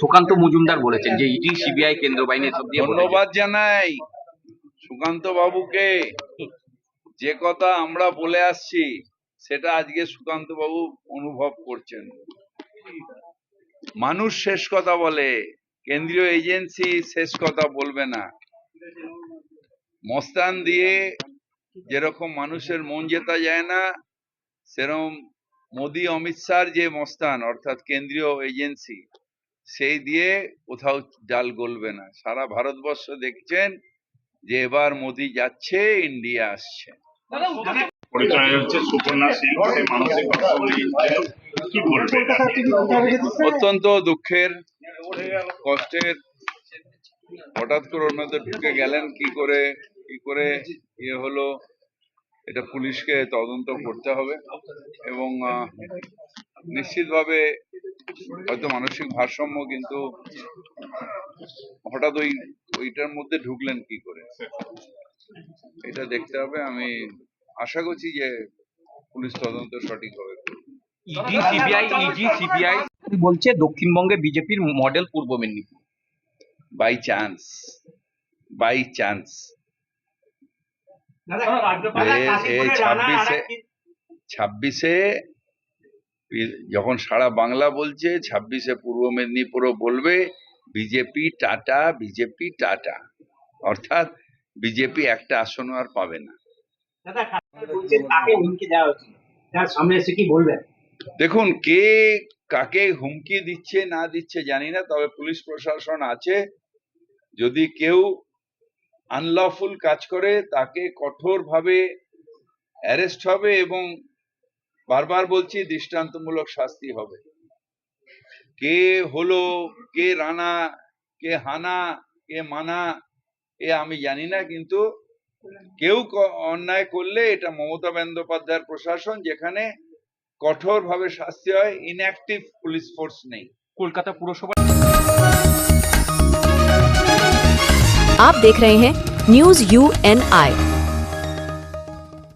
সুকান্ত মজুমদার বলেছেন যে ED, CBI, কেন্দ্র বাহিনী সব দিয়ে ধন্যবাদ জানাই সুকান্ত বাবুকে। যে কথা আমরা বলে আসছি, সেটা আজকে সুকান্ত বাবু অনুভব করছেন। মানুষ শেষ কথা বলে, কেন্দ্রীয় এজেন্সি শেষ কথা বলবে না। মস্তান দিয়ে যেরকম মানুষের মন জেতা যায় না, সেরকম মোদি, অমিত শাহর যে মস্তান, অর্থাৎ কেন্দ্রীয় এজেন্সি সেই দিয়ে কোথাও জাল গলবে না। সারা ভারতবর্ষ দেখছেন যে এবার মোদি যাচ্ছে ইন্ডিয়া আসছে। নিয়ে? অত্যন্ত দুঃখের কষ্টের। হঠাৎ করে ওর মধ্যে ঢুকে গেলেন কি করে কি করে ইয়ে হলো এটা পুলিশকে তদন্ত করতে হবে। এবং আহ, নিশ্চিতভাবে হয়তো মানসিক ভারসাম্য কিন্তু হঠাৎ ওই ওইটার মধ্যে ঢুকলেন কি করে? এটা দেখতে হবে। আমি আশা করছি যে পুলিশ তদন্ত সঠিকভাবে করবে ইডি সিবিআই ইডি সিবিআই। বলছে দক্ষিণবঙ্গে বিজেপির model Purba Medinipur. By chance by chance ছাব্বিশে ছাব্বিশে যখন সারা বাংলা বলছে ছাব্বিশে পূর্ব মেদিনীপুরও বলবে বিজেপি টাটা বিজেপি টাটা। অর্থাৎ বিজেপি একটা আসনও আর পাবে না। দেখুন কে কাকে হুমকি দিচ্ছে না দিচ্ছে জানি না তবে পুলিশ প্রশাসন আছে। যদি কেউ আনলফুল কাজ করে তাকে কঠোরভাবে অ্যারেস্ট হবে এবং বারবার বলছি দৃষ্টান্তমূলক শাস্তি হবে কে হলো কে রানা কে হানা কে মানা এ আমি জানি না কিন্তু কেউ ক- অন্যায় করলে এটা মমতা বন্দ্যোপাধ্যায়ের প্রশাসন যেখানে কঠোরভাবে শাস্তি হয় ইনঅ্যাক্টিভ পুলিশ ফোর্স নেই কলকাতা পুরসভা आप देख रहे हैं न्यूज यू एन आई